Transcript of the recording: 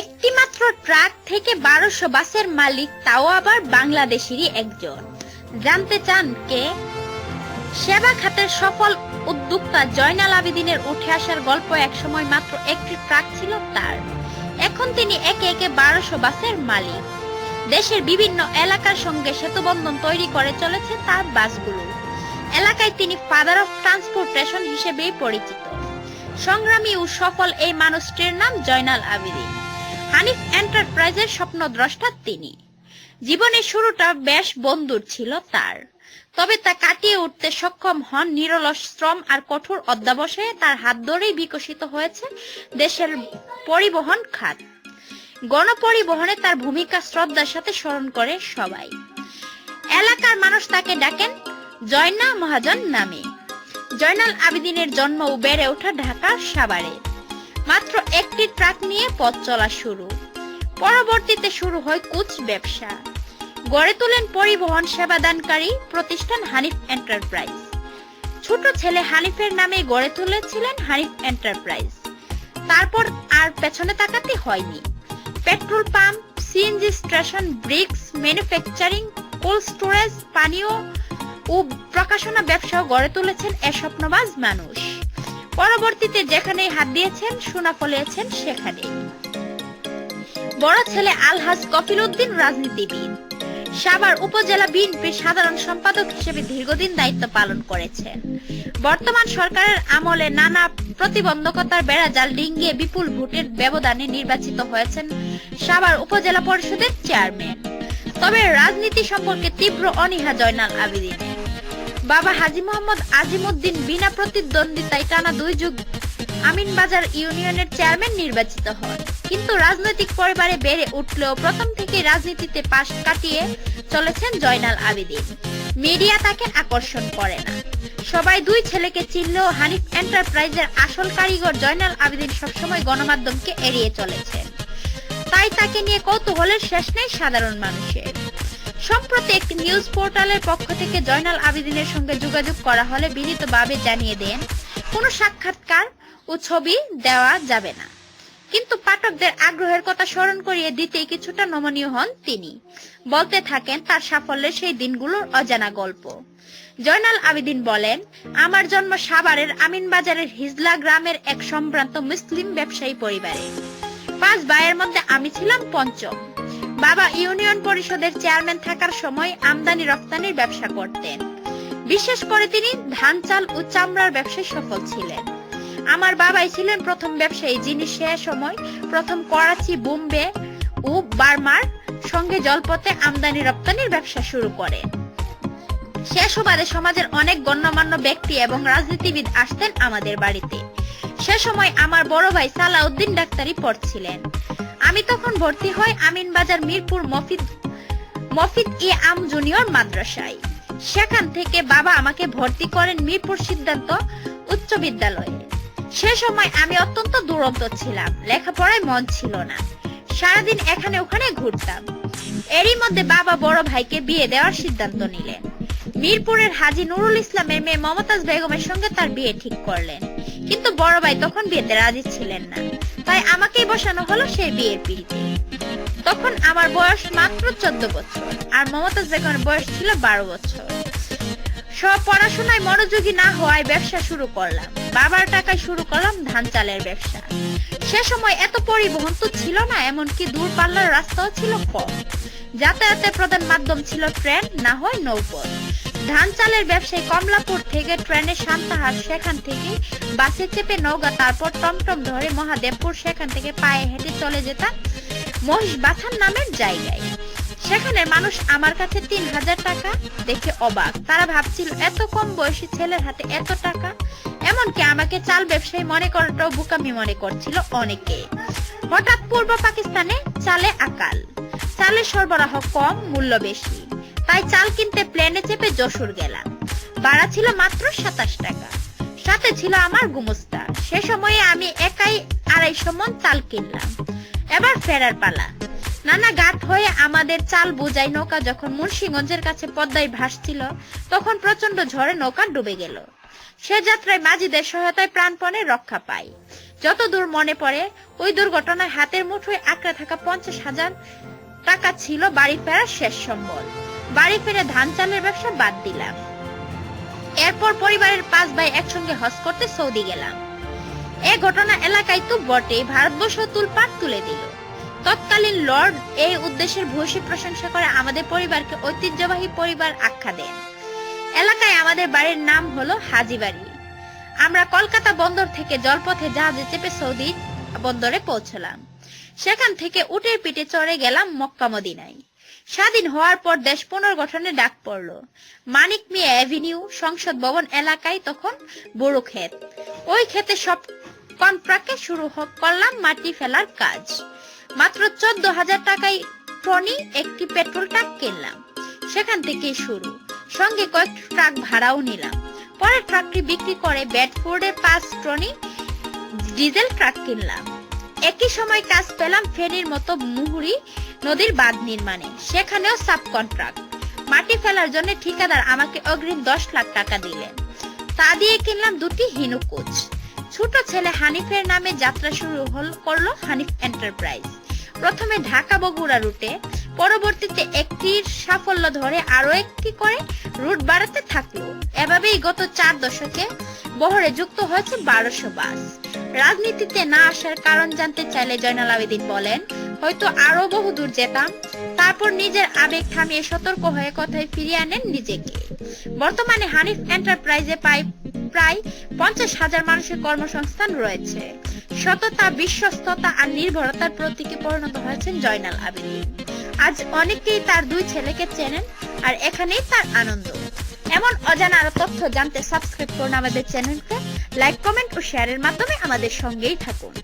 একটি মাত্র ট্রাক থেকে বারোশো বাসের মালিক, তাও আবার বাংলাদেশেরই একজন। জানতে চান কে? সেবা খাতের সফল উদ্যোক্তা জয়নাল আবেদিনের উঠে আসার গল্প একসময় মাত্র একটি ট্রাক ছিল তার। এখন তিনি একে একে বারোশো বাসের মালিক। দেশের বিভিন্ন এলাকার সঙ্গে সেতুবন্ধন তৈরি করে চলেছে তার বাসগুলো। এলাকায় তিনি ফাদার অফ ট্রান্সপোর্টেশন হিসেবেই পরিচিত। সংগ্রামী ও সফল এই মানুষটির নাম জয়নাল আবেদিন হানিফ এন্টারপ্রাইজের স্বপ্ন স্বপ্নদ্রষ্টা তিনি। জীবনের শুরুটা বেশ বন্ধুর ছিল তার। তবে তা কাটিয়ে উঠতে সক্ষম হন নিরলস শ্রম আর কঠোর অধ্যাবসায়ে তার হাত ধরেই বিকশিত হয়েছে দেশের পরিবহন খাত। গণপরিবহনে তার ভূমিকা শ্রদ্ধার সাথে স্মরণ করে সবাই। এলাকার মানুষ তাকে ডাকেন জয়না মহাজন নামে। জয়নাল আবেদিনের জন্ম ও বেড়ে ওঠা ঢাকার সাভারে। মাত্র একটি ট্রাক নিয়ে পথ চলা শুরু। পরবর্তীতে শুরু হয় কুচ ব্যবসা। গড়ে তোলেন পরিবহন সেবাদানকারী প্রতিষ্ঠান হানিফ এন্টারপ্রাইজ। ছোট ছেলে হানিফের নামে গড়ে তুলেছিলেন হানিফ এন্টারপ্রাইজ। তারপর আর পেছনে তাকাতে হয়নি। Petrol pump, CNG station, bricks, manufacturing, cold storage, পানীয় ও প্রকাশনা ব্যবসাও গড়ে তুলেছেন এ স্বপ্নবাজ মানুষ। পরবর্তীতে যেখানেই হাত দিয়েছেন, সোনা ফলিয়েছেন সেখানে বড় ছেলে আলহাজ কফিল উদ্দিন রাজনীতিবিদ। সাভার উপজেলা বিএনপির সাধারণ সম্পাদক হিসেবে দীর্ঘদিন দায়িত্ব পালন করেছেন। বর্তমান সরকারের আমলে নানা প্রতিবন্ধকতার বেড়া জাল ডিঙ্গিয়ে বিপুল ভোটের ব্যবধানে নির্বাচিত হয়েছেন সাভার উপজেলা পরিষদের চেয়ারম্যান। তবে রাজনীতি সম্পর্কে তীব্র অনীহা জয়নাল আবেদিনের। বাবা হাজি মোহাম্মদ আজিমুদ্দিন বিনা প্রতিদ্বন্দ্বিতায় টানা দুই যুগ আমিনবাজার ইউনিয়নের চেয়ারম্যান নির্বাচিত হন। কিন্তু রাজনৈতিক পরিবারে বেড়ে উঠলেও প্রথম থেকে রাজনীতিতে পাশ কাটিয়ে চলেছেন জয়নাল আবেদিন। মিডিয়া তাকে আকর্ষণ করে না। সবাই দুই ছেলেকে চিনলেও হানিফ এন্টারপ্রাইজের আসল কারিগর জয়নাল আবেদিন সবসময় গণমাধ্যমকে এড়িয়ে চলেছেন। তাই তাকে নিয়ে কৌতূহলের শেষ নেই সাধারণ মানুষের। সম্প্রতি একটি নিউজ পোর্টালের পক্ষ থেকে জয়নাল আবেদিনের সঙ্গে যোগাযোগ করা হলে বিনীতভাবে জানিয়ে দেন, কোনো সাক্ষাৎকার ও ছবি দেওয়া যাবে না। কিন্তু পাঠকদের আগ্রহের কথা স্মরণ করিয়ে দিতেই কিছুটা নমনীয় হন তিনি। বলতে থাকেন, তার সাফল্যের সেই দিনগুলোর অজানা গল্প। জয়নাল আবেদিন বলেন, আমার জন্ম সাভারের আমিনবাজারের হিজলা গ্রামের এক সম্ভ্রান্ত মুসলিম ব্যবসায়ী পরিবারে। পাঁচ ভাইয়ের মধ্যে আমি ছিলাম পঞ্চম। বাবা ইউনিয়ন পরিষদের চেয়ারম্যান থাকার সময় আমদানি রপ্তানির ব্যবসা করতেন। বিশেষ করে তিনি ধান, চাল ও চামড়ার ব্যবসায় সফল ছিলেন। আমার বাবাই ছিলেন প্রথম ব্যবসায়ী যিনি সে সময় প্রথম করাচি, বোম্বে ও বার্মার সঙ্গে জলপথে আমদানি রপ্তানির ব্যবসা শুরু সে সুবাদে সমাজের অনেক গণ্যমান্য ব্যক্তি এবং রাজনীতিবিদ আসতেন আমাদের বাড়িতে। সে সময় আমার বড় ভাই সালাউদ্দিন ডাক্তারি পড়ছিলেন। আমি তখন ভর্তি হই আমিনবাজার মিরপুর মফিদ মফিদ ই আম জুনিয়র মাদ্রাসায়। সেখান থেকে বাবা আমাকে ভর্তি করেন মিরপুর সিদ্ধান্ত উচ্চ বিদ্যালয়ে। সে সময় আমি অত্যন্ত দুরন্ত ছিলাম, লেখাপড়ায় মন ছিল না। সারাদিন এখানে ওখানে ঘুরতাম। এরই মধ্যে বাবা বড় ভাইকে বিয়ে দেওয়ার সিদ্ধান্ত নিলেন। মিরপুরের হাজি নুরুল ইসলামের মেয়ে মমতাজ বেগমের সঙ্গে তার বিয়ে ঠিক করলেন। কিন্তু বড় ভাই তখন বিয়েতে রাজি ছিলেন না। তাই আমাকেই বসানো হলো সেই বিয়ের পিড়িতে তখন আমার বয়স মাত্র চোদ্দ বছর আর মমতাজ বেগমের বয়স ছিল বারো বছর। সব পড়াশোনায় মনোযোগী না হওয়ায় ব্যবসা শুরু করলাম। বাবার টাকায় শুরু করলাম ধান চালের ব্যবসা। সে সময় এত পরিবহন তো ছিল না, এমনকি দূর পাল্লার রাস্তাও ছিল কম। যাতায়াতের প্রধান মাধ্যম ছিল ট্রেন, না হয় নৌপথ। ধান চালের ব্যবসায়ী কমলাপুর থেকে ট্রেনে সান্তাহার সেখান থেকে বাসে চেপে নৌকা তারপর টমটম ধরে মহাদেবপুর সেখান থেকে পায়ে হেঁটে চলে যেতাম মহিষ বাথান নামের জায়গায়। সেখানে মানুষ আমার কাছে তিন হাজার টাকা দেখে অবাক। তারা ভাবছিল, এত কম বয়সী ছেলের হাতে এত টাকা? এমনকি আমাকে চাল ব্যবসায়ী মনে করাটাও বুকামি মনে করছিল অনেকে। হঠাৎ পূর্ব পাকিস্তানে চালে আকাল। চালের সরবরাহ কম, মূল্য বেশি। তাই চাল কিনতে প্লেনে চেপে যশোর গেলাম। ভাড়া ছিল মাত্র সাতাশ টাকা। সাথে ছিল আমার গুমস্তা। সে সময়ে আমি একাই আড়াইশো মন চাল কিনলাম। এবার ফেরার পালা। নানা ঘাট হয়ে আমাদের চাল বোঝাই নৌকা যখন মুন্সিগঞ্জের কাছে পদ্মায় ভাসছিল, তখন প্রচণ্ড ঝড়ে নৌকা ডুবে গেল। সে যাত্রায় মাঝিদের সহায়তায় প্রাণপণে রক্ষা পাই। যতদূর মনে পড়ে, ওই দুর্ঘটনায় হাতের মুঠোয় আঁকড়ে থাকা পঞ্চাশ হাজার টাকা ছিল বাড়ি ফেরার শেষ সম্বল। বাড়ি ফিরে ধান চালের ব্যবসা বাদ দিলাম। এরপর পরিবারের পাঁচ ভাই একসঙ্গে হজ করতে সৌদি গেলাম। এ ঘটনা এলাকায় তো বটে, ভারতবর্ষ তুলপাট তুলে দিল। তৎকালীন লর্ড এই উদ্দেশ্যের ভূয়সী প্রশংসা করে আমাদের পরিবারকে ঐতিহ্যবাহী পরিবার আখ্যা দেন। এলাকায় আমাদের বাড়ির নাম হলো হাজিবাড়ি। আমরা কলকাতা বন্দর থেকে জলপথে জাহাজে চেপে সৌদি বন্দরে পৌঁছলাম। সেখান থেকে উটের পিঠে চড়ে গেলাম মক্কা মদিনায়। স্বাধীন হওয়ার পর দেশ পুনর্গঠনের ডাক পড়ল। মানিক মিয়া অ্যাভিনিউ সংসদ ভবন এলাকায় তখন বড় ক্ষেত। ওই ক্ষেতে সব কন্ট্রাক্টে শুরু করলাম মাটি ফেলার কাজ। মাত্র চোদ্দ হাজার টাকায় টনি একটি পেট্রোল ট্রাক কিনলাম। সেখান থেকে শুরু। সঙ্গে কয়েক ট্রাক ভাড়াও নিলাম। পরে ট্রাকটি বিক্রি করে ব্যাডফোর্ডের পাঁচ ট্রনি ডিজেল ট্রাক কিনলাম। একই সময় কাজ পেলাম ফেরির মতো মুহুরি নদীর বাঁধ নির্মাণে। সেখানেও সাব কন্ট্রাক্ট মাটি ফেলার জন্য ঠিকাদার আমাকে অগ্রিম দশ লাখ টাকা দিলেন। তা দিয়ে কিনলাম দুটি হিনু কোচ। ছোট ছেলে হানিফের নামে যাত্রা শুরু হল, করল হানিফ এন্টারপ্রাইজ। প্রথমে ঢাকা বগুড়া রুটে, পরবর্তীতে একটির সাফল্য ধরে আরও একটি করে রুট বাড়াতে থাকল। এভাবেই গত চার দশকে বহরে যুক্ত হয়েছে বারোশো বাস। রাজনীতিতে না আসার কারণ জানতে চাইলে জয়নাল আবেদিন বলেন, হয়তো আরও বহু দূর যেতাম। তারপর নিজের আবেগ থামিয়ে সতর্ক হয়ে কথায় ফিরিয়ে আনেন নিজেকে। বর্তমানে হানিফ এন্টারপ্রাইজে পাই প্রায় পঞ্চাশ হাজার মানুষের কর্মসংস্থান রয়েছে। সততা, বিশ্বস্ততা আর নির্ভরতার প্রতীকে পরিণত হয়েছেন জয়নাল আবেদিন। আজ অনেকেই তার দুই ছেলেকে চেনেন আর এখানেই তার আনন্দ। এমন অজানা আরও তথ্য জানতে সাবস্ক্রাইব করুন আমাদের চ্যানেলকে লাইক কমেন্ট ও শেয়ারের মাধ্যমে আমাদের সঙ্গেই থাকুন।